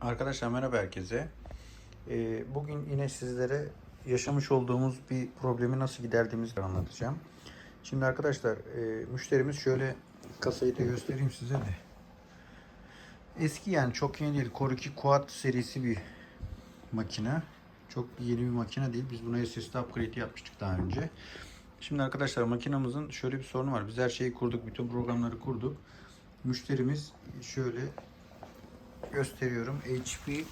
Arkadaşlar merhaba herkese. Ee, bugün yine sizlere yaşamış olduğumuz bir problemi nasıl giderdiğimizi anlatacağım. Şimdi arkadaşlar e, müşterimiz şöyle kasayı da göstereyim size de. Eski yani çok yeni değil. 2 Quad serisi bir makine. Çok yeni bir makine değil. Biz buna SSD upgrade yapmıştık daha önce. Şimdi arkadaşlar makinamızın şöyle bir sorunu var. Biz her şeyi kurduk. Bütün programları kurduk. Müşterimiz şöyle gösteriyorum. HP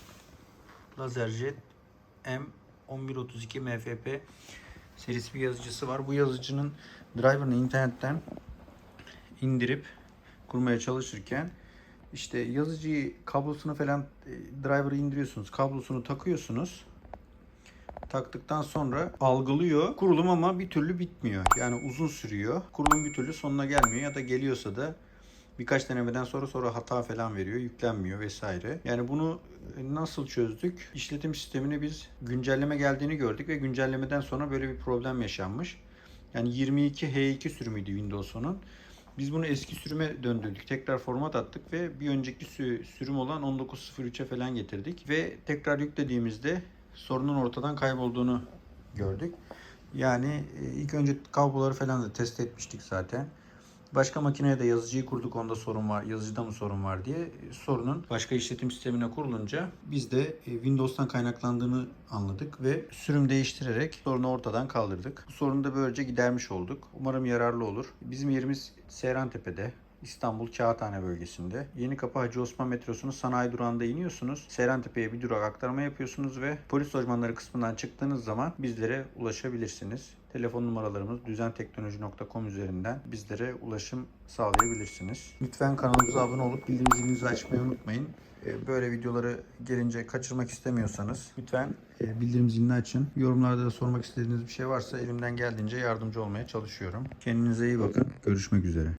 LaserJet M1132 MFP serisi bir yazıcısı var. Bu yazıcının driver'ını internetten indirip kurmaya çalışırken işte yazıcıyı kablosunu falan e, driver'ı indiriyorsunuz. Kablosunu takıyorsunuz. Taktıktan sonra algılıyor. Kurulum ama bir türlü bitmiyor. Yani uzun sürüyor. Kurulum bir türlü sonuna gelmiyor ya da geliyorsa da birkaç denemeden sonra sonra hata falan veriyor, yüklenmiyor vesaire. Yani bunu e, nasıl çözdük? İşletim sistemini biz güncelleme geldiğini gördük ve güncellemeden sonra böyle bir problem yaşanmış. Yani 22H2 sürümüydü Windows'un. Biz bunu eski sürüme döndürdük. Tekrar format attık ve bir önceki sü- sürüm olan 19.03'e falan getirdik. Ve tekrar yüklediğimizde sorunun ortadan kaybolduğunu gördük. Yani e, ilk önce kabloları falan da test etmiştik zaten. Başka makineye de yazıcıyı kurduk onda sorun var, yazıcıda mı sorun var diye. Sorunun başka işletim sistemine kurulunca biz de e, Windows'tan kaynaklandığını anladık ve sürüm değiştirerek sorunu ortadan kaldırdık. Bu sorunu da böylece gidermiş olduk. Umarım yararlı olur. Bizim yerimiz Seyrantepe'de. İstanbul Kağıthane bölgesinde. Yeni Kapı Hacı Osman metrosunun sanayi durağında iniyorsunuz. Seyrantepe'ye bir durak aktarma yapıyorsunuz ve polis lojmanları kısmından çıktığınız zaman bizlere ulaşabilirsiniz. Telefon numaralarımız düzenteknoloji.com üzerinden bizlere ulaşım sağlayabilirsiniz. Lütfen kanalımıza abone olup bildirim zilinizi açmayı unutmayın. Ee, Böyle videoları gelince kaçırmak istemiyorsanız lütfen e, bildirim zilini açın. Yorumlarda da sormak istediğiniz bir şey varsa elimden geldiğince yardımcı olmaya çalışıyorum. Kendinize iyi bakın. Görüşmek üzere.